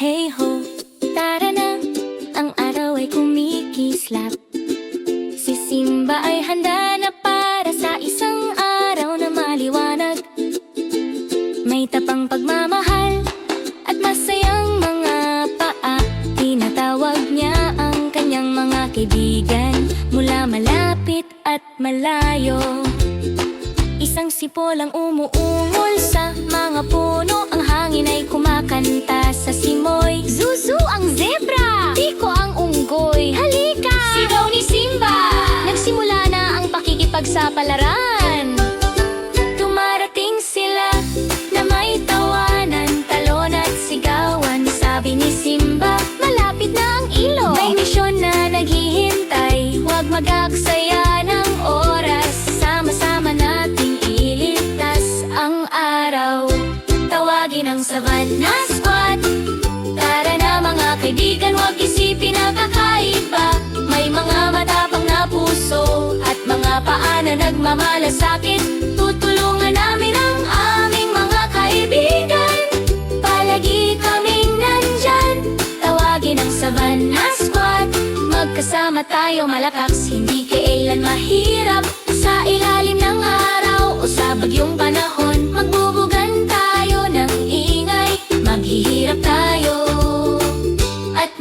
Hey ho, tara na, ang araw ay kumikislap. Si Simba ay handa na para sa isang araw na maliwanag. May tapang pagmamahal at masayang mga paa. Tinatawag niya ang kanyang mga kaibigan Mula malapit at malayo. Isang sipol ang umuungol sa mga puno kaibigan, huwag isipin na kakaiba. May mga matapang na puso At mga paa na nagmamalasakit Tutulungan namin ang aming mga kaibigan. Palagi kaming nandyan. Tawagin ang Savannah Squad. Magkasama tayo malakas Hindi kailan mahirap. Sa ilalim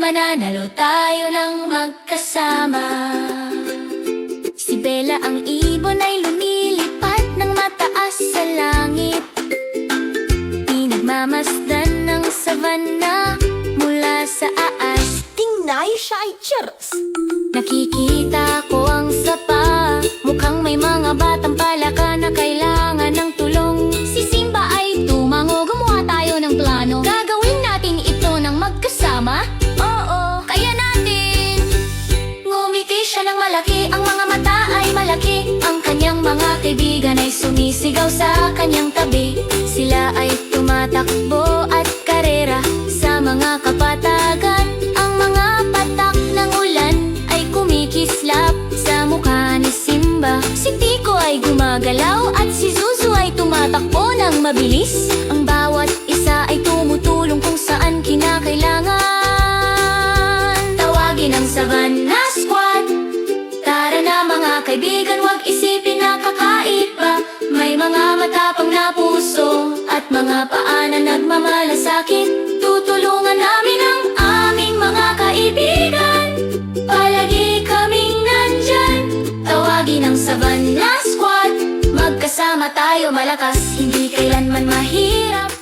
mananalo tayo ng magkasama. Si Bella ang ibon ay lumilipad ng mataas sa langit. Pinagmamasdan ng savana mula sa aas Tingnay siya ay cheers! Nakikita ko ang sapa. Mukhang may mga batang palaka sumisigaw sa kanyang tabi. Sila ay tumatakbo at karera Sa mga kapatagan. Ang mga patak ng ulan ay kumikislap Sa mukha ni Simba. Si Tiko ay gumagalaw At si Zuzu ay tumatakbo ng mabilis. Ang bawat isa ay tumutulong kung saan kinakailangan. Tawagin ang Savannah Squad. Tara na mga kaibigan, huwag isipin na kakaiba May mga matapang na puso At mga paa na nagmamalasakit Tutulungan namin ang aming mga kaibigan. Palagi kaming nandyan. Tawagin ang Savannah Squad. Magkasama tayo malakas. Hindi kailanman mahirap